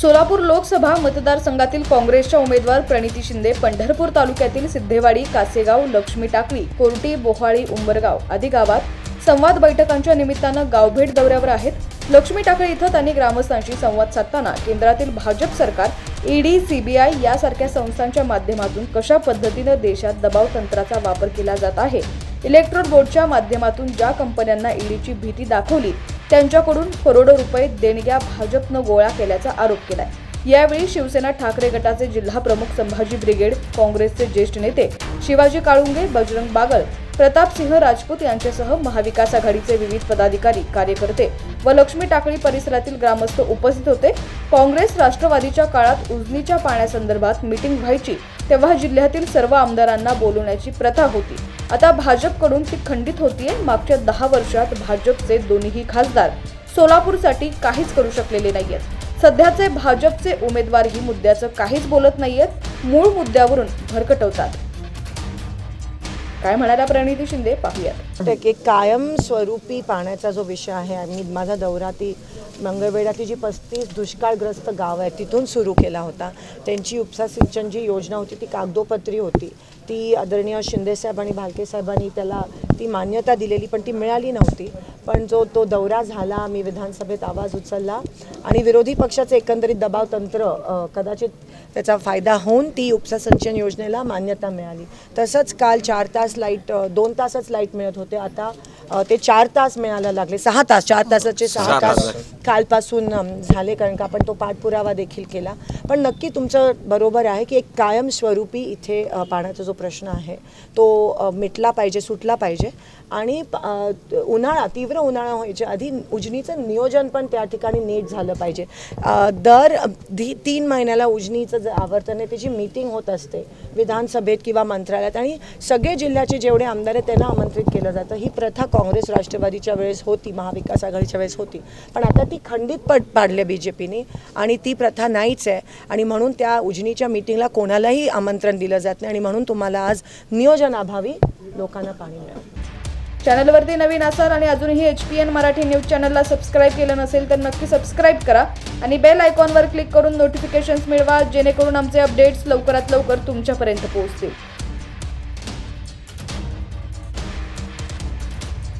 सोलापूर लोकसभा मतदारसंघातील काँग्रेसच्या उमेदवार प्रणिती शिंदे पंढरपूर तालुक्यातील सिद्धेवाडी कासेगाव लक्ष्मी टाकळी कोर्टी बोहाळी उंबरगाव आदी गावात संवाद बैठकांच्या निमित्तानं गावभेट दौऱ्यावर आहेत. लक्ष्मी टाकळी इथं त्यांनी ग्रामस्थांशी संवाद साधताना केंद्रातील भाजप सरकार ईडी सीबीआय यासारख्या संस्थांच्या माध्यमातून कशा पद्धतीनं देशात दबाव तंत्राचा वापर केला जात आहे इलेक्ट्रॉन बोर्डच्या माध्यमातून ज्या कंपन्यांना ईडीची भीती दाखवली त्यांच्याकडून करोडो रुपये देणग्या भाजपनं गोळा केल्याचा आरोप केलाय. यावेळी शिवसेना ठाकरे गटाचे जिल्हा प्रमुख संभाजी ब्रिगेड काँग्रेसचे ज्येष्ठ नेते शिवाजी काळुंगे बजरंग बागल प्रतापसिंह राजपूत यांच्यासह महाविकास आघाडीचे विविध पदाधिकारी कार्यकर्ते व लक्ष्मी टाकळी परिसरातील ग्रामस्थ उपस्थित होते. काँग्रेस राष्ट्रवादीच्या काळात उजनीच्या पाण्यासंदर्भात मिटिंग व्हायची तेव्हा जिल्ह्यातील सर्व आमदारांना बोलवण्याची प्रथा होती. आता भाजपकडून ती खंडित होतीये. मागच्या दहा वर्षात भाजपचे दोन्हीही खासदार सोलापूरसाठी काहीच करू शकलेले नाहीयेत. सध्याचे भाजपचे उमेदवारही मुद्द्याचं काहीच बोलत नाहीयेत. मूळ मुद्द्यावरून भरकटवतात. काय म्हणाला प्रणिती शिंदे? पाहूयात. की कायमस्वरूपी पाण्याचा जो विषय आहे आणि माझा दौरा ती मंगळवेढ्यातली जी पस्तीस दुष्काळग्रस्त गाव आहे तिथून सुरू केला होता. त्यांची उपसा सिंचन जी योजना होती ती कागदोपत्री होती. ती आदरणीय शिंदेसाहेब आणि भालके साहेबांनी त्याला ती मान्यता दिलेली पण ती मिळाली नव्हती. पण जो तो दौरा झाला मी विधानसभेत आवाज उचलला. आणि विरोधी पक्षाचं एकंदरीत दबाव तंत्र कदाचित त्याचा फायदा होऊन ती उपसा सिंचन योजनेला मान्यता मिळाली. तसंच काल चार तास लाइट दोन तासच लाइट मिळत होते. आता ते चार तास मिळायला लागले. सहा तास चार तासाचे सहा तास कालपासून झाले कारण का आपण तो पाठपुरावा देखील केला. पण नक्की तुमचं बरोबर आहे की एक कायमस्वरूपी इथे पाण्याचा जो प्रश्न आहे तो मिटला पाहिजे सुटला पाहिजे. आणि उन्हाळा तीव्र उन्हाळा व्हायच्या आधी उजनीचं नियोजन पण त्या ठिकाणी नीट झालं पाहिजे. दर धी तीन महिन्याला उजनीचं जे आवर्तन आहे त्याची मीटिंग होत असते विधानसभेत किंवा मंत्रालयात. आणि सगळे जिल्ह्याचे जेवढे आमदार आहेत त्यांना आमंत्रित केलं जातं. ही प्रथा काँग्रेस राष्ट्रवादीच्या वेळेस होती महाविकास आघाडीच्या वेळेस होती. पण आता ती खंडित पट पाडली बी जे पीने आणि ती प्रथा नाहीच आहे. आणि म्हणून त्या उजनीच्या मीटिंगला कोणालाही आमंत्रण दिलं जात नाही आणि म्हणून तुम्हाला आज नियोजनाभावी लोकांना पाणी मिळालं. चॅनलवरती नवीन असाल आणि अजूनही H P N Marathi news चॅनलला सबस्क्राईब केलं नसेल तर नक्की सबस्क्राईब करा. आणि बेल आयकॉनवर क्लिक करून नोटिफिकेशन्स मिळवा जेणेकरून आमचे अपडेट्स लवकरात लवकर तुमच्यापर्यंत पोहोचतील.